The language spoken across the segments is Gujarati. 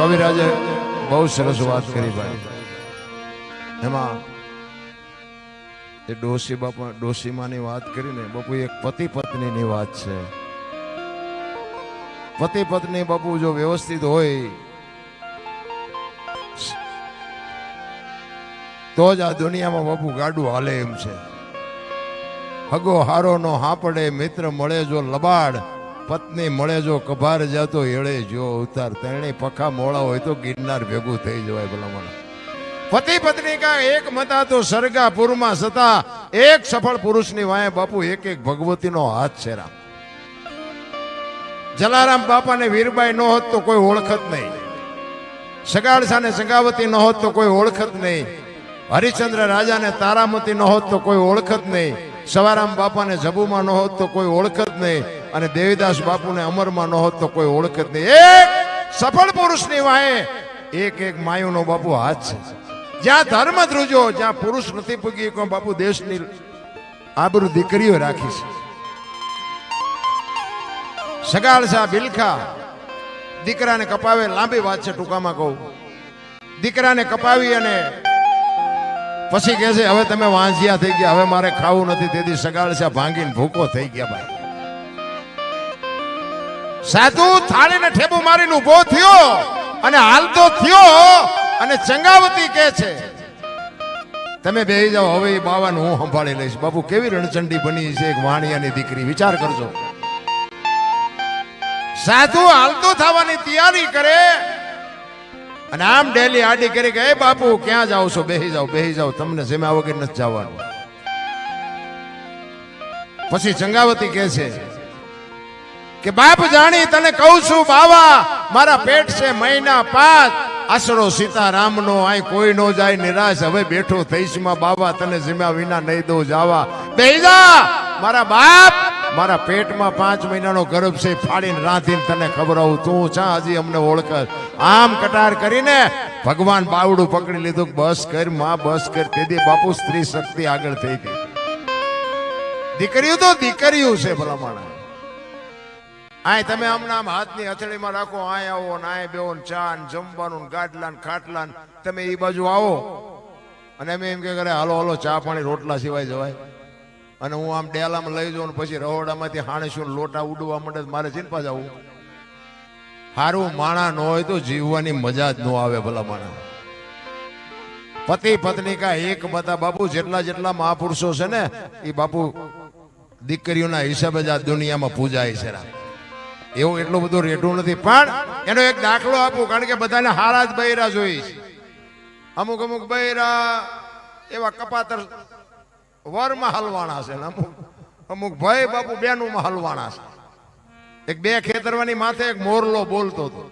કવિરાજે બહુ સરસ વાત કરી ભાઈ. એમાં એ ડોસી બાપા ડોસીમાની વાત કરીને બાપુ એક પતિ પત્નીની વાત છે. પતિ પત્ની બાપુ જો વ્યવસ્થિત હોય, તો જ આ દુનિયામાં બાપુ ગાડું હાલે એમ છે. હગો હારો નો હાપડે મિત્ર મળે જો લબાડ પત્ની મળે જો કભાર જાતો એળે જો ઉતાર. તેણે પખા મોળા હોય તો ગિરનાર ભેગું થઈ જવાય ભલામણ. પતિ પત્ની કા એક મતા તો સરગાપુરમાં સતા. એક સફળ પુરુષની વાય બાપુ એક એક ભગવતીનો હાથ છે રામ. જલારામ બાપાને વીરબાઈ ન હોત તો કોઈ ઓળખત નહીં. સગાડસાને સંગાવતી ન હોત તો કોઈ ઓળખત નહીં. હરિશ્ચંદ્ર રાજાને તારામતી ન હોત તો કોઈ ઓળખત નહીં. સવારામ બાપાને જબુમાં ન હોત તો કોઈ ઓળખત નહીં. અને દેવીદાસ બાપુને અમરમાં ન હોત તો કોઈ ઓળખત નહીં. એક સફળ પુરુષની વાહે એક એક માયુનો બાપુ હાથ છે. જ્યાં ધર્મ ધ્રુજો જ્યાં પુરુષ નથી પૂગી કોઈ બાપુ દેશની આબરૂ દીકરીઓ રાખી છે. સગાળસા બિલખા દીકરાને કપાવે લાંબી વાત છે ટૂંકામાં કહું. દીકરાને કપાવી અને પછી કહે છે, હવે તમે વાંઝિયા થઈ ગયા, હવે મારે ખાવું નથી. તેથી સગાળસા ભાંગીને ભૂકો થઈ ગયા ભાઈ. સાધુ થાળીને ઠેબુ મારીને ઊભો થયો અને હાલતો થયો અને ચંગાવતી કે છે, તમે બેહી જાઓ, હવે બાવાનું હું સંભાળી લઈશ. બાપુ, કેવી રણચંડી બની છે એક વાણિયાની દીકરી? વિચાર કરજો. સાધુ હાલતો થવાની તૈયારી કરે અને આમ ડેલી આડી કરી કે, એ બાપુ, ક્યાં જાઓ છો? બેહી જાઓ બેહી જાઓ. તમને જેમ્યા વગર નથી જવાનું. પછી ચંગાવતી કહે છે કે બાપ જાણી તને કહું છું, બાવા, મારા પેટ છે મહિના પાંચ. આશરો સીતારામનો, આય કોઈ નો જાય, નિરાશ. હવે બેઠો થઈશમાં, બાવા, તને જીમ્યા વિના નહીં દો જાવા. બેહી જા! મારા બાપ, મારા પેટમાં પાંચ મહિનાનો ગર્ભ છે, ફાડીને રાંધીને તને ખબરાવું તું ચા હજી અમને ઓળખ. આમ કટાર કરીને ભગવાન બાવડું પકડી લીધું બસ કર, માં, બસ કર. તેથી બાપુ સ્ત્રી શક્તિ આગળ થઈ ગઈ. દીકરીઓ તો દીકરીઓ છે ભલામણ. આય તમે હમણાં હાથની હથેળીમાં રાખો, આય આવો ને આય બેવો ને ચા ને જમવાનું ને ગાડલા ને ખાટલા ને તમે એ બાજુ આવો. અને અમે એમ કે કરે હાલો હાલો, ચા પાણી રોટલા સિવાય જવાય. અને હું આમ ડેલામાં લઈ જાઉં પછી રહોડામાંથી હાણીશું લોટા ઉડવા તો મારે ચિંપા જવું હારું માણા ન હોય તો જીવવાની મજા જ ન આવે ભલા માણા. પતિ પત્ની કા એક બતા બાપુ જેટલા જેટલા મહાપુરુષો છે ને એ બાપુ દીકરીઓના હિસાબે જ આ દુનિયામાં પૂજાય છે રા. એવું એટલું બધું રેઢું નથી. પણ એનો એક દાખલો આપું, કારણ કે બધાને હારા જ બૈરા જોઈશ અમુક અમુક બૈરા એવા કપાતર વરમાં હલવાણા છે ને અમુક. અમુક ભાઈ બાપુ બેનુંમાં હલવાણા છે. એક બે ખેતરવાની માથે એક મોરલો બોલતો હતો.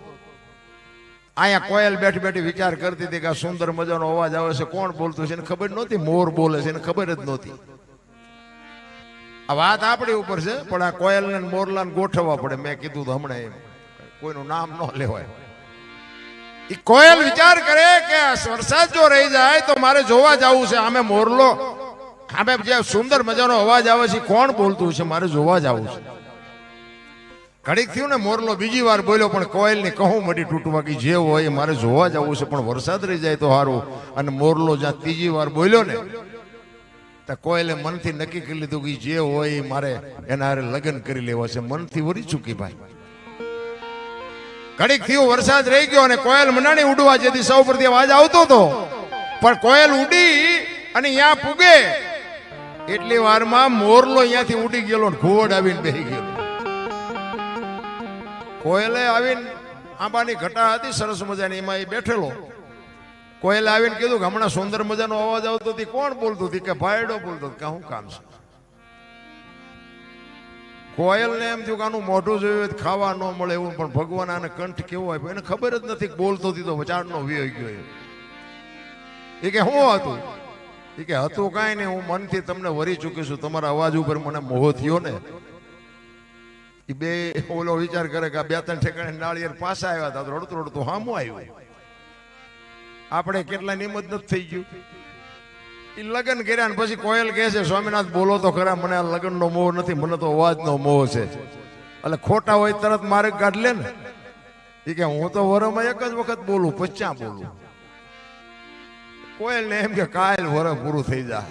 અહીંયા કોયલ બેઠી બેઠી વિચાર કરતી હતી કે આ સુંદર મજાનો અવાજ આવે છે. કોણ બોલતું છે એને ખબર નહોતી? મોર બોલે છે એને ખબર જ નહોતી. આ વાત આપણી ઉપર છે, પણ આ કોયલને મોરલાને ગોઠવવા પડે. મેં કીધું તો હમણાં એમ. કોઈનું નામ ન લેવાય. એ કોયલ વિચાર કરે કે વરસાદ જો રહી જાય તો મારે જોવા જવું છે. આમે મોરલો, આમે જે સુંદર મજાનો અવાજ આવે છે કોણ બોલતું છે? મારે જોવા જવું છે. ઘડીક થયું ને મોરલો બીજી વાર બોલ્યો, પણ કોયલની કહું મટી તૂટવા કે જે હોય મારે જોવા જવું છે, પણ વરસાદ રહી જાય તો સારું અને મોરલો જ્યાં ત્રીજી વાર બોલ્યો ને તો કોયલે મનથી નક્કી કરી લીધું કે જે હોય એ મારે એના હારે લગ્ન કરી લેવા છે. મનથી ઉડી ચૂકી ભાઈ? ઘડીક થયું, વરસાદ રહી ગયો અને કોયલ મનાણી ઉડવા જેથી સૌ પરથી અવાજ આવતો હતો. પણ કોયલ ઉડી અને અહીંયા પૂગે. એટલી વારમાં મોરલો અહીંયાથી ઉડી ગયેલો ઘોડ આવીને બેસી ગયો. કોયલે આવીને આંબાની ઘટા હતી, સરસ મજાની, એમાં એ બેઠેલો. કોયલે આવીને કીધું કે હમણાં સુંદર મજાનો અવાજ આવતો હતી, કોણ બોલતું હતી? કે ભાઈડો બોલતો કે શું કામ છે? કોયલને એમ થયું કે આનું મોઢું જોયું ખાવા ન મળે એવું, પણ ભગવાન આને કંઠ કેવો હોય એને ખબર જ નથી બોલતો હતી તો વચાડનો વિયો ગયો એ. કે શું હતું? એ કે હતું કાંઈ નહીં, હું મનથી તમને વરી ચૂકી છું. તમારા અવાજ ઉપર મને મોહ થયો ને. એ બે ઓલો વિચાર કરે કે આ બે ત્રણ ઠેકાણે નાળિયેર પાછા આવ્યા હતા. રડતું રડતું હામું આવ્યું. આપણે કેટલા નિમત નથી થઈ ગયું. એ લગ્ન કર્યા ને પછી કોયલ કહે છે, સ્વામિનાથ, બોલો તો ખરા, મને આ લગ્નનો મોહ નથી, મને તો અવાજનો મોહ છે. એટલે ખોટા હોય તરત મારે કાઢ લે ને. એ કે, હું તો વરમાં એક જ વખત બોલું પચ્ચા બોલું? કોયલ ને એમ કે કાયલ વર પૂરું થઈ જાય.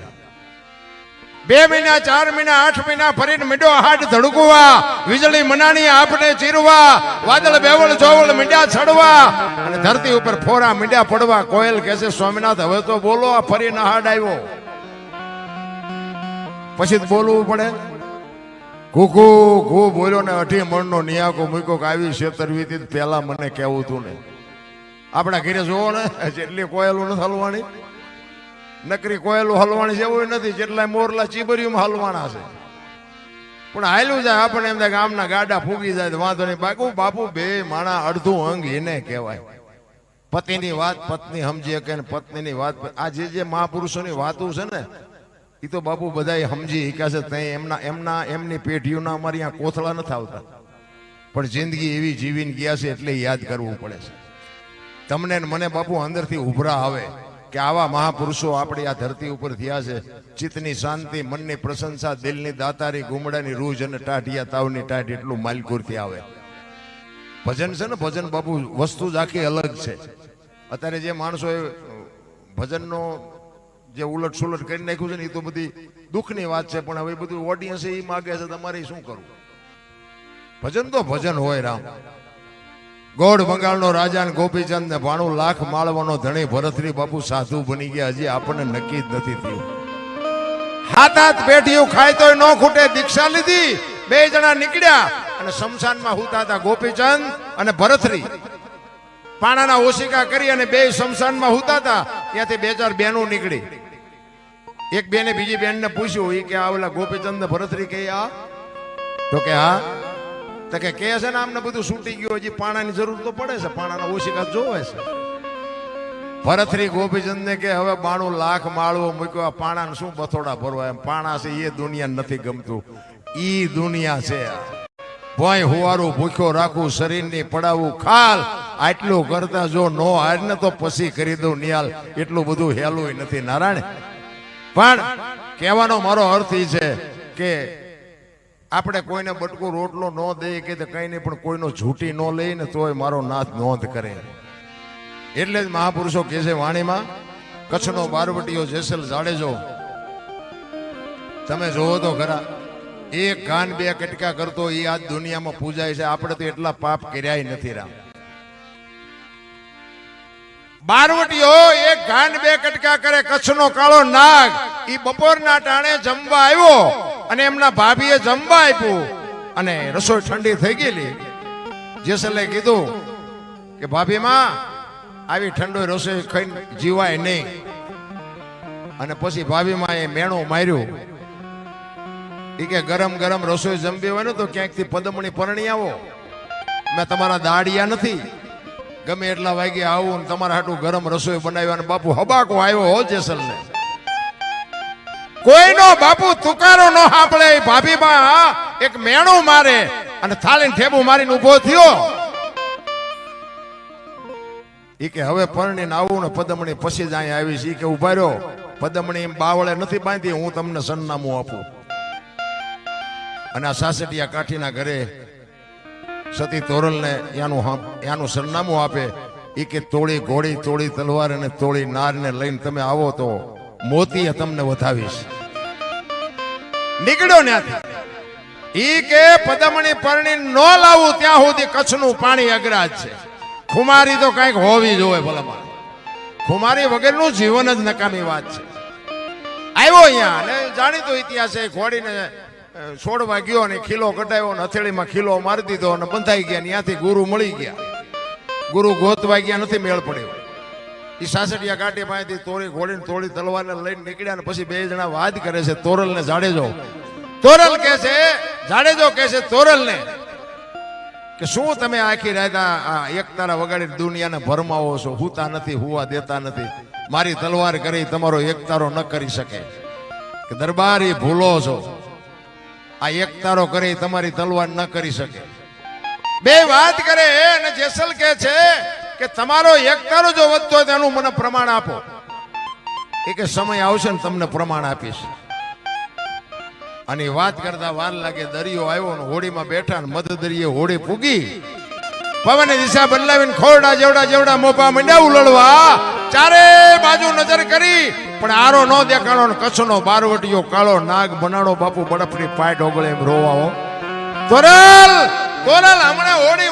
બે મહિના, ચાર મહિના, આઠ મહિના ફરીને મીંડો હાટ ધડકવા, વીજળી મનાણી આપને ચીરવા, વાદળ, બેવળ, ચોવળ મીંડા છડવા અને ધરતી ઉપર ફોરા મીંડા પડવા, કોયલ કહે છે સ્વામિનાથ, હવે તો બોલો, આ ફરીને હાડ આવ્યો. પછી બોલવું પડે. કુકુ કુ બોલ્યો ને અઢી મણનો નિયાકો મૂક્યો કે આવી છેતરવીતી પહેલા મને કહેવું તું ને. આપણા ઘરે જોવો ને, જેટલી કોયલું નથી હલવાની. નકરી કોયલું હલવાણી જેવું નથી જેટલા મોરલા ચીબરીમાં હલવાણા છે. પણ હાલ્યું જાય આપણને એમ થાય કે આમના ગાડા ફૂગી જાય તો વાંધો નહીં. બાપુ બાપુ બે માણા અડધું અંગ એને કહેવાય. પતિની વાત પત્ની સમજી શકે ને પત્નીની વાત આ જે જે મહાપુરુષોની વાતો છે ને એ તો બાપુ બધા સમજી શક્યા છે. તે એમના એમના, એમની પેઢીઓના અમારી અહીંયા કોથળા નથી આવતા. પણ જિંદગી એવી જીવીને ગયા છે એટલે યાદ કરવું પડે છે. તમને મને બાપુ અંદરથી ઉભરા આવે. કે આવા મહાપુરુષો આપણી આ ધરતી ઉપર થયા છે. ચિત્તની શાંતિ, મનની પ્રશંસા, દિલની દાતારી, ગુમડાની રૂજ અને ટાઢિયા તાવની ટાઢ એટલું માલકુરથી આવે. ભજન છે ને, ભજન બાપુ, વસ્તુ જ આખી અલગ છે. અત્યારે જે માણસો ભજનનો જે ઉલટ સુલટ કરી નાખ્યું છે ને, એ તો બધી દુઃખની વાત છે, પણ હવે બધું ઓડિયન્સ એ માગે છે, તમારે શું કરવું? ભજન તો ભજન હોય રામ. ગોળ બંગાળનો રાજા ને ગોપીચંદ ને ભાણું લાખ માળવાનો ધણી ભરતરી બાપુ સાધુ બની ગયા. હજી આપણને નક્કી જ નથી થયું. હાથ હાથ પેઢીયું ખાય તોય ન ખૂટે. દીક્ષા લીધી. બે જણા નીકળ્યા અને શમશાનમાં હુતા હતા ગોપીચંદ અને ભરતરી. પાણાના ઓશિકા કરી અને બે શમશાનમાં હુતા હતા. ત્યાંથી બે ચાર બહેનો નીકળી. એક બેને બીજી બેનને પૂછ્યું એ કે આ ઓલા ગોપીચંદ ને ભરતરી કે આ? તો કે, હા. તો કે કહે છે ને, આમને બધું છૂટી ગયું હજી પાણાની જરૂર તો પડે છે, પાણાના ઓશિકા જોવે છે. ભરતરી ગોપીચંદ ને કે, હવે બાણું લાખ માળવો મૂક્યો, આ પાણાને શું બથોડા ભરવા? એમ, પાણા છે, એ દુનિયા નથી ગમતું. ઈ દુનિયા છે. આ. હોવારું ભૂખ્યો રાખું, શરીરની પડાવું ખાલ. આટલું કરતા જો નો હાર ને તો પછી કરી દઉં નિયાલ એટલું બધું હેલું નથી નારાયણ. પણ કહેવાનો મારો અર્થ એ છે કે આપણે કોઈને બટકો રોટલો ન દઈએ કે કઈ નહીં, પણ કોઈનો ઝૂંટી ન લઈએ ને તોય મારો નાથ નોંધ કરે. એટલે જ મહાપુરુષો કહે છે વાણીમાં, કચ્છનો બારવટીઓ જેસલ જાડેજો, તમે જોવો તો ખરા, એક કાન બે કટકા કરતો એ આજ દુનિયામાં પૂજાય છે, આપણે તો એટલા પાપ કર્યા નથી રામ. બારવટીઓ એક ગાન બે કટકા કરે, કચ્છનો કાળો નાગ એ બપોરના ટાણે જમવા આવ્યો અને એમના ભાભીએ જમવા આપ્યું. અને રસોઈ ઠંડી થઈ ગયેલી. જેસલે કીધું કે, ભાભી માં, આવી ઠંડો રસોઈ ખાઈને જીવાય નહીં. અને પછી ભાભીમાં એ મેણું માર્યું. એ કે, ગરમ ગરમ રસોઈ જમવી હોય ને તો ક્યાંકથી પદમણી પરણી આવો. મેં તમારા દાડિયા નથી. ગમે એટલા વાગે આવું તમારા હાટું ગરમ રસોઈ બનાવ્યું અને બાપુ હબાકો આવ્યો હો જેસલ ને કોઈનો બાપુ તુકારો ન સાંભળે એ ભાભીમાં એક મેણું મારે અને થાળીને ઠેબુ મારીને ઊભો થયો. ઈ કે હવે પરણીને આવું ને પદમણી પછી જ અહીંયા આવીશ. ઈ કે ઊભા રહ્યો. પદમણી એમ બાવળે નથી બાંધી, હું તમને સરનામું આપું. અને આ સાસટિયા કાઠીના ઘરે સતી તોરલને હમ- એનું સરનામું આપે. એ કે તોળી ઘોડી, તોળી તલવાર અને તોડી નારને લઈને તમે આવો તો મોતીએ તમને વધાવીશ. નીકળ્યો ત્યાંથી ઈ કે પદમણી પરણી ન લાવું ત્યાં સુધી કચ્છનું પાણી અગ્રાજ છે. ખુમારી તો કંઈક હોવી જોવે ભલામાં ખુમારી વગરનું જીવન જ નકામી વાત છે. આવ્યો અહીંયા અને જાણીતો ઇતિહાસ છે ઘોડીને અ, છોડવા ગયો અને ખીલો કઢાયો અને હથેળીમાં ખીલો મારી દીધો અને બંધાઈ ગયા ત્યાંથી ગુરુ મળી ગયા. ગુરુ ગોતવા ગયા નથી મેળ પડ્યો. એ સાસડિયા કાંઠે પાસેથી તોરી ઘોડીને તોડી તલવારને લઈને નીકળ્યા ને પછી બે જણા વાત કરે છે તોરલ ને જાડેજો. તોરલ કે છે, જાડેજો કે છે તોરલ ને કે શું તમે આખી રાત આ આ એક તારા વગાડી દુનિયાને ભરમાવો છો? હુતા નથી, હુવા દેતા નથી. મારી તલવાર કરી, તમારો એકતારો ન કરી શકે. કે દરબારી ભૂલો છો. આ એકતારો કરી, તમારી તલવાર ન કરી શકે. બે વાત કરે, અને જેસલ કે છે કે તમારો એકતારો જો વધતો હોય મને પ્રમાણ આપો. એ કે સમય આવશે ને તમને પ્રમાણ આપીશ. અને વાત કરતા વાર લાગે દરિયો આવ્યો ને હોળીમાં બેઠા ને મધ દરિયે હોળી ફૂગી. પવન દિશા બદલાવીને ખોરડા જેવડા જેવડા મોપા મંડ્યા ઉલળવા. ચારે બાજુ નજર કરી, પણ આરો નો દેખાણો ને કચ્છનો બારવટીયો કાળો નાગ બનાડો બાપુ બરફની પાય ડોગળે એમ રોવાઓ તોરલ તોરલ હમણાં હોડી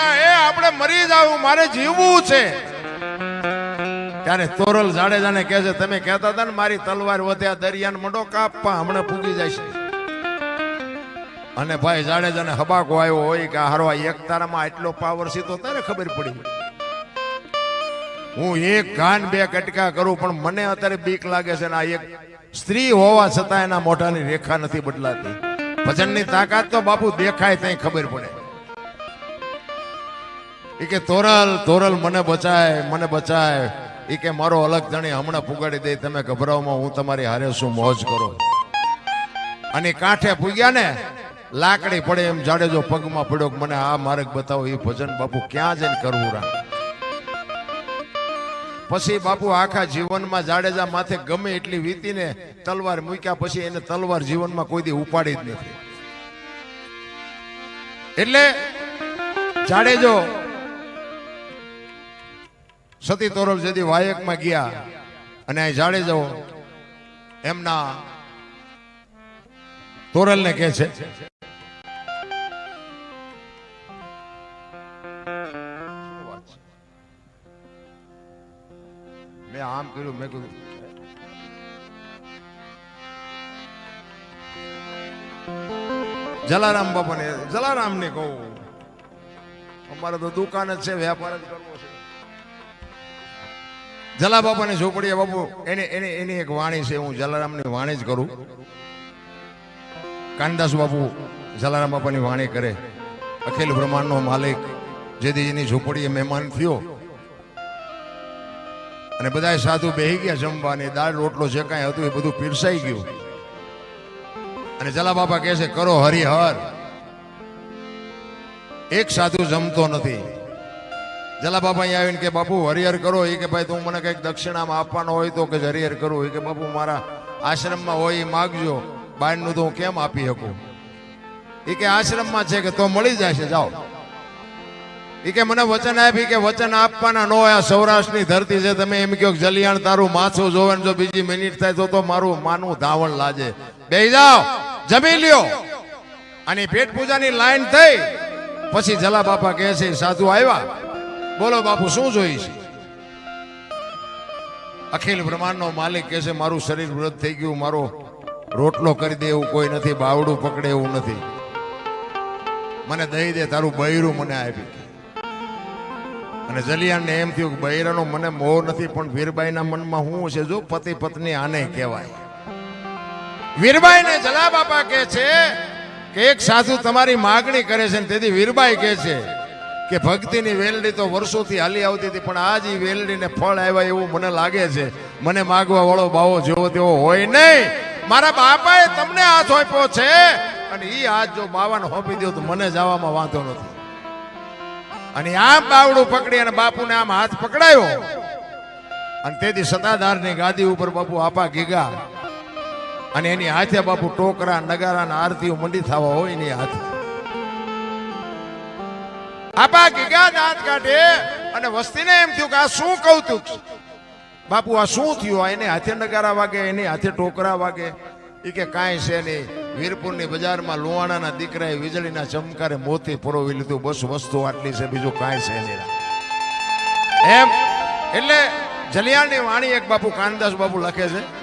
ઊંધી એ, આપણે મરી જાવું મારે જીવવું છે. ત્યારે તોરલ જાડેજાને કહે છે, તમે કહેતા હતા ને, મારી તલવાર વધ્યા, દરિયાન મંડો કાપવા હમણાં ફૂગી જશે અને ભાઈ જાડેજાને હબાકો આવ્યો હોય કે હારો આ એક તારામાં આટલો પાવર છે તો તારે ખબર પડી હું એક કાન બે કટકા કરું, પણ મને અત્યારે બીક લાગે છે ને, આ એક સ્ત્રી હોવા છતાં એના મોઢાની રેખા નથી બદલાતી. ભજનની તાકાત તો બાપુ દેખાય, ત્યાં ખબર પડે. ઈ કે તોરલ તોરલ મને બચાય મને બચાય. એ કે મારો અલગ જાણી હમણાં પુગાડી દે, તમે ગભરાવમાં હું તમારી હારે શું મોજ કરો? અને કાંઠે પૂગ્યા ને, લાકડી પડે એમ જાડેજો પગમાં પડ્યો મને આ માર્ગ બતાવો એ ભજન બાપુ ક્યાં જઈને કરવું રા? પછી બાપુ આખા જીવનમાં જાડેજા માથે ગમે એટલી વીતીને તલવાર મૂક્યા પછી એને તલવાર જીવનમાં કોઈ દી ઉપાડી જ નથી. એટલે જાડેજો સતી તોરલ જેથી વાયકમાં ગયા અને અહીં જાડેજો એમના તોરલને કહે છે, મેં આમ કર્યું, મેં કીધું, જલારામ બાપાને જલારામ ને કહું, અમારે તો દુકાન જ છે, વેપાર જ કરવો છે. જલા બાપાની ઝોપડીએ બાપુ, એને એને, એની એક વાણી છે, હું જલારામની વાણી જ કરું. કાનદાસ બાપુ જલારામ બાપાની વાણી કરે. અખિલ બ્રહ્માંડનો માલિક, જેદીજીની ઝોપડીએ મહેમાન થયો. અને બધા સાધુ બેહી ગયા જમવાની, દાળ, રોટલો જે કાંઈ હતું એ બધું પીરસાઈ ગયું. અને જલા બાપા કહે છે, કરો હરિહર. એક સાધુ જમતો નથી. જલા બાપા અહીંયા આવીને કે, બાપુ, હરિહર કરો. એ કે, ભાઈ, તું મને કંઈક દક્ષિણામાં આપવાનો હોય તો કે હરિહર કરું. એ કે, બાપુ, મારા આશ્રમમાં હોય એ માગજો. બાયણનું તો હું કેમ આપી શકું? એ કે, આશ્રમમાં છે કે તો મળી જશે, જાઓ. એ કે, મને વચન આપી કે વચન આપવાના નો આ સૌરાષ્ટ્રની ધરતી છે. તમે એમ કહો જલિયાણ તારું માથું જોવે જો બીજી મિનિટ થાય તો તો મારું માનું ધાવણ લાજે. બે જાઓ, જમી લ્યો. અને પેટ પૂજાની લાઈન થઈ. પછી જલા બાપા કહે છે, સાધુ આવ્યા. બોલો બાપુ, શું જોઈ છે? અખિલ બ્રહ્માંડનો માલિક કહે છે, મારું શરીર વૃદ્ધ થઈ ગયું, મારો રોટલો કરી દે એવું કોઈ નથી, બાવડું પકડે એવું નથી. મને દઈ દે, તારું બૈરું મને આપી અને જલિયાને એમ થયું કે બૈરાનો મને મોહ નથી, પણ વીરબાઈના મનમાં શું છે? જો પતિ પત્ની આને કહેવાય. વીરબાઈને જલા બાપા કહે છે કે એક સાધુ તમારી માગણી કરે છે તેથી વીરબાઈ કહે છે કે ભક્તિની વેલડી તો વર્ષોથી હાલી આવતી હતી, પણ આજ એ વેલડીને ફળ આવ્યા એવું મને લાગે છે. મને માગવા વાળો બાવો જેવો તેવો હોય નહીં. મારા બાપાએ તમને હાથ આપ્યો છે, અને એ હાથ જો બાવાને હોપી દો તો મને જવામાં વાંધો નથી. અને આમ બાવડું પકડી અને બાપુને આમ હાથ પકડાયો. અને તેથી સતાધારની ગાદી ઉપર બાપુ આપા ગીગા. અને એની હાથે બાપુ ટોકરા નગારા આરતીઓ મંડી થવા હોય એની હાથે. આપા ગીગા દાંત કાઢે અને વસ્તીને એમ થયું કે આ શું કૌતુક? બાપુ, આ શું થયું? એને હાથે નગારા વાગે, એને હાથે ટોકરા વાગે. એ કે કાંઈ છે નહીં. વીરપુરની બજારમાં લોહાણાના દીકરાએ વીજળીના ચમકારે મોતી પરોવી લીધું. બસ વસ્તુ આટલી છે, બીજું કાંઈ છે નહીં. એમ? એટલે જલિયાણની વાણી એક બાપુ કાનદાસ બાપુ લખે છે.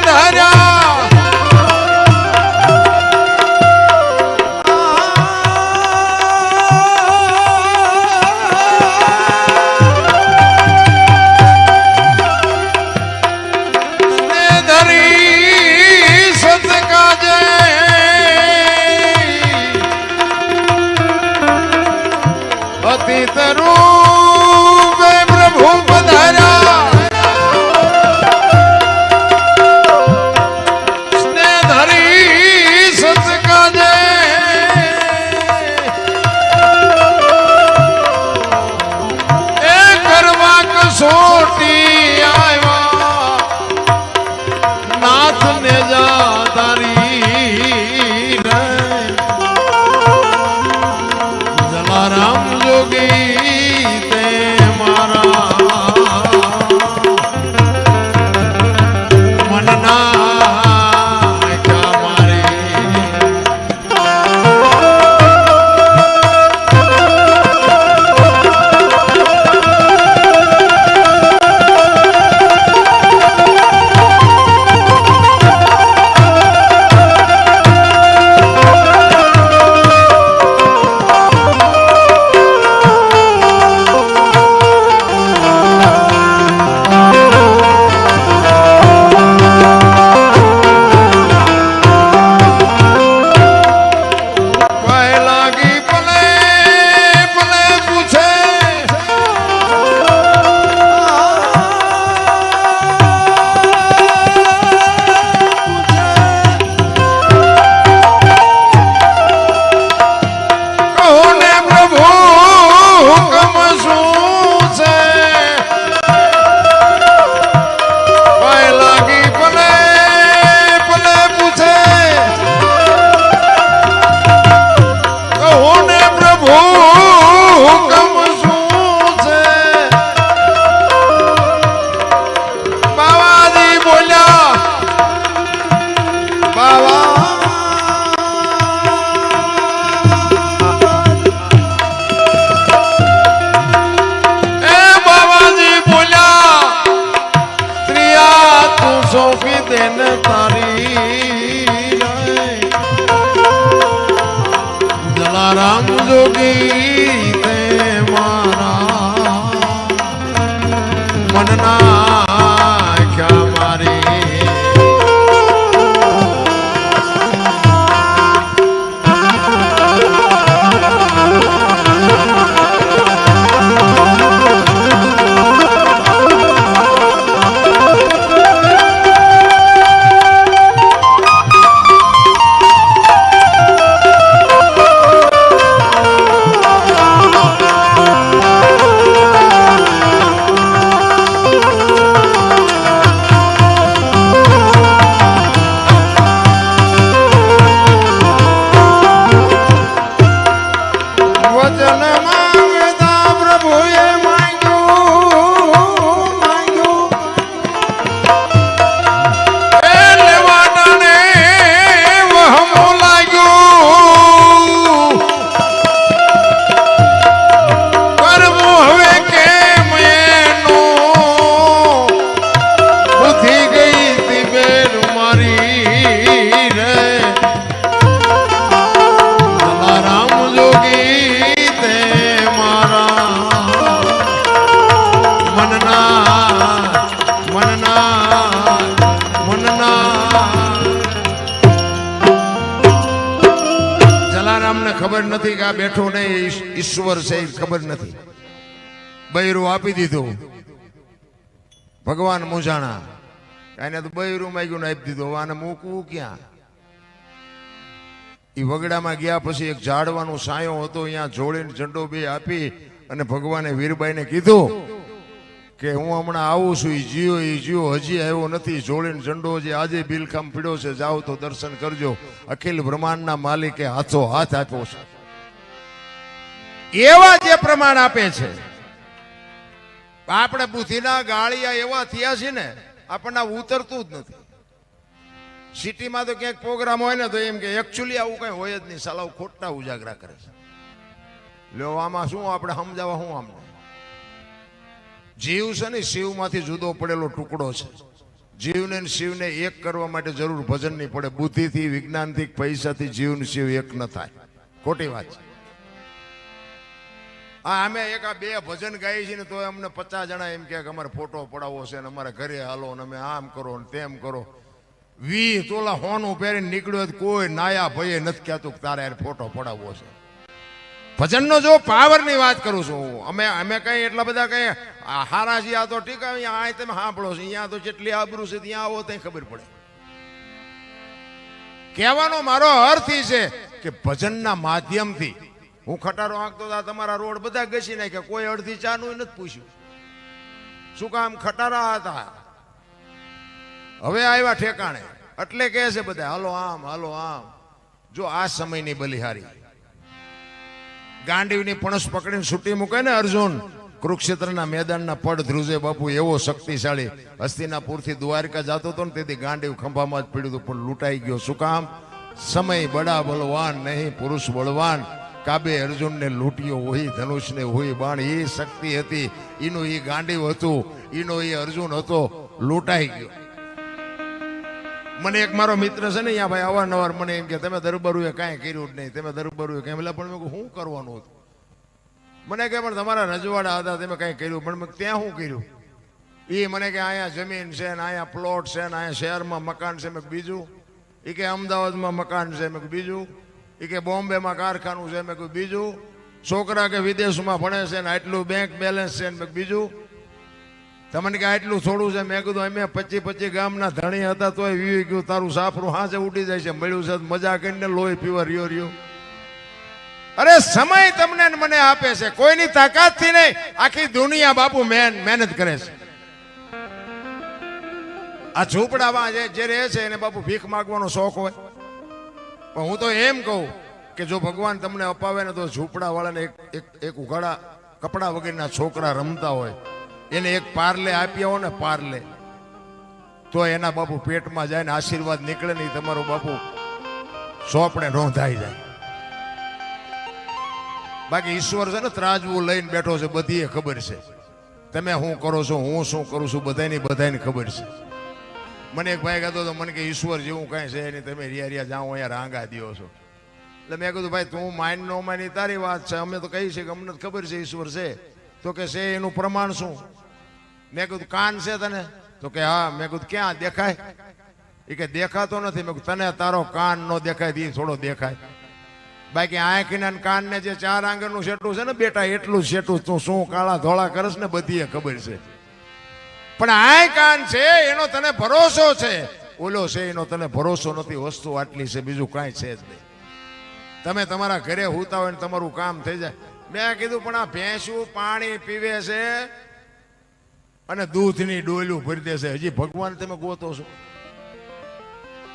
ધરી ખબર નથી કે આ બેઠો ને ઈશ્વર છે ખબર નથી. બૈરું આપી દીધું. ભગવાન મુજાણા એને તો બૈરું માગ્યું આપી દીધું. આને મૂકવું ક્યાં? એ વગડામાં ગયા પછી એક ઝાડવાનો સાયો હતો, અહીંયા જોડીને ઝંડો બે આપી અને ભગવાને વીરબાઈને કીધું કે હું હમણાં આવું છું એ જીઓ એ જીઓ હજી આવ્યો નથી. જોડીને ઝંડો જે આજે બિલખામ પીડ્યો છે, જાઓ તો દર્શન કરજો. અખિલ બ્રહ્માંડના માલિકે હાથો હાથ આપ્યો છે. એવા જે પ્રમાણ આપે છે. આપણે બુદ્ધિના ગાળિયા એવા થયા છે ને, આપણને ઉતરતું જ નથી. સિટીમાં તો ક્યાંક પ્રોગ્રામ હોય ને તો એમ કે એકચ્યુઅલી આવું કઈ હોય જ નહીં. સાલાવ ખોટા ઉજાગરા કરે છે. લ્યો, આમાં શું આપણે સમજાવવા શું આમને જીવ છે ને, શિવમાંથી જુદો પડેલો ટુકડો છે. જીવને શિવને એક કરવા માટે જરૂર ભજન નહીં પડે. બુદ્ધિથી, વિજ્ઞાનથી, પૈસાથી જીવ ને શિવ એક ન થાય. ખોટી વાત છે. હા, અમે એક બે ભજન ગાઈએ છીએ ને તો અમને પચાસ જણા એમ કે અમારે ફોટો પડાવવો છે ને અમારે ઘરે હાલો ને અમે આમ કરો ને તેમ કરો. વી તોલા હોનું પહેરીને નીકળ્યો કોઈ નાયા ભયે નથી કહેતું તારે ફોટો પડાવવો છે. ભજનનો જો પાવરની વાત કરું છું હું. અમે અમે કઈ એટલા બધા કઈ હારા છીએ, આ તો ઠીક અહીંયા તમે સાંભળો છો. અહીંયા તો જેટલી આબરૂ છે ત્યાં આવો ત્યાં ખબર પડે. કહેવાનો મારો અર્થ એ છે કે ભજનના માધ્યમથી હું ખટારો આંકતો હતા તમારા રોડ બધા ઘસી નાખ્યા. કોઈ અડધી ચાનું નથી પૂછ્યું. શું કામ ખટારા હતા? હવે આવ્યા ઠેકાણે. એટલે કહે છે બધા, હાલો આમ હાલો આમ. જો આ સમયની બલિહારી. ગાંડીવની પણસ પકડીને છૂટી મૂકે ને અર્જુન, કુરુક્ષેત્રના મેદાનના પડ ધ્રુજે, બાપુ, એવો શક્તિશાળી હસ્તિનાપુરથી દ્વારકા જતો હતો ને, તેથી ગાંડીવ ખંભામાં જ પીડ્યું હતું, પણ લૂંટાઈ ગયો. શું કામ? સમય બડા બળવાન નહીં, પુરુષ બળવાન. કાબે અર્જુનને લૂંટ્યો હોય, ધનુષને હોય, બાણ, એ શક્તિ હતી. એનું એ ગાંડીવ હતું, એનો એ અર્જુન હતો, લૂંટાઈ ગયો. મને એક મારો મિત્ર છે ને અહીંયા ભાઈ, અવારનવાર મને એમ કે, તમે દરબારુએ કાંઈ કર્યું જ નહીં, તમે દરબારુએ કાંઈ. પણ મેં શું કરવાનું હતું? મને કે, પણ તમારા રજવાડા હતા, તમે કાંઈ કર્યું? પણ ત્યાં શું કર્યું? એ મને કે, અહીંયા જમીન છે ને, અહીંયા પ્લોટ છે ને, અહીંયા શહેરમાં મકાન છે. મેં બીજું? એ કે, અમદાવાદમાં મકાન છે. મેં બીજું? એ કે બોમ્બેમાં કારખાનું છે. મેં કીધું, બીજું? છોકરા કે વિદેશમાં ભણે છે ને આટલું બેંક બેલેન્સ છે ને બીજું? તમને કે આટલું થોડું છે? મેં કીધું અમે પચી પચી ગામના ધણી હતા તોય વીવી ગયું. તારું સાફરું હાજે ઉડી જાય છે. મળ્યું છે મજા કરીને લોહી પીવા રિયો રિયો અરે સમય તમને મને આપે છે. કોઈની તાકાતથી નહીં. આખી દુનિયા બાપુ મેન મહેનત કરે છે. આ ઝૂંપડામાં જે રહે છે એને બાપુ ભીખ માગવાનો શોખ હોય. પણ હું તો એમ કહું કે જો ભગવાન તમને અપાવે ને તો ઝૂંપડા વાળાને એક એક એક ઉઘાડા કપડા વગરના છોકરા રમતા હોય. એને એક પાર્લે આપ્યા હોય ને પાર્લે. તો એના બાપુ પેટમાં જાય ને આશીર્વાદ નીકળે નહીં તમારો બાપુ સોપડે નોંધાઈ જાય. બાકી ઈશ્વર છે ને ત્રાજવું લઈને બેઠો છે બધી ખબર છે. તમે શું કરો છો, હું શું કરું છું બધાની બધાને ખબર છે. મને એક ભાઈ કહેતો હતો, મને કે ઈશ્વર જેવું કાંઈ છે નહીં, તમે રિયા રિયા જાઓ, અહીંયા રાંગા દો છો. એટલે મેં કીધું, ભાઈ, તું માઇન્ડ નો માની તારી વાત છે. અમે તો કહી છીએ કે અમને ખબર છે ઈશ્વર છે. તો કે છે એનું પ્રમાણ શું? મેં કીધું, કાન છે તને? તો કે, હા. મેં કીધું, ક્યાં દેખાય? એ કે, દેખાતો નથી. મેં તને તારો કાન નો દેખાય, તે થોડો દેખાય. બાકી આંખના કાનને જે ચાર આંગણનું શેટું છે ને બેટા, એટલું શેટું તું શું કાળા ધોળા કરસ ને બધી ખબર છે. પણ આ કાન છે, એનો તને ભરોસો છે. ઓલો છે, એનો તને ભરોસો નથી, વસ્તુ આટલી છે, બીજું કાંઈ છે જ નહીં. તમે તમારા ઘરે હુતા હોય ને તમારું કામ થઈ જાય. મેં કીધું, પણ આ ભેંસું પાણી પીવે છે અને દૂધની ડોયલું ભરી દેશે હજી ભગવાન તમે ગોતો છો.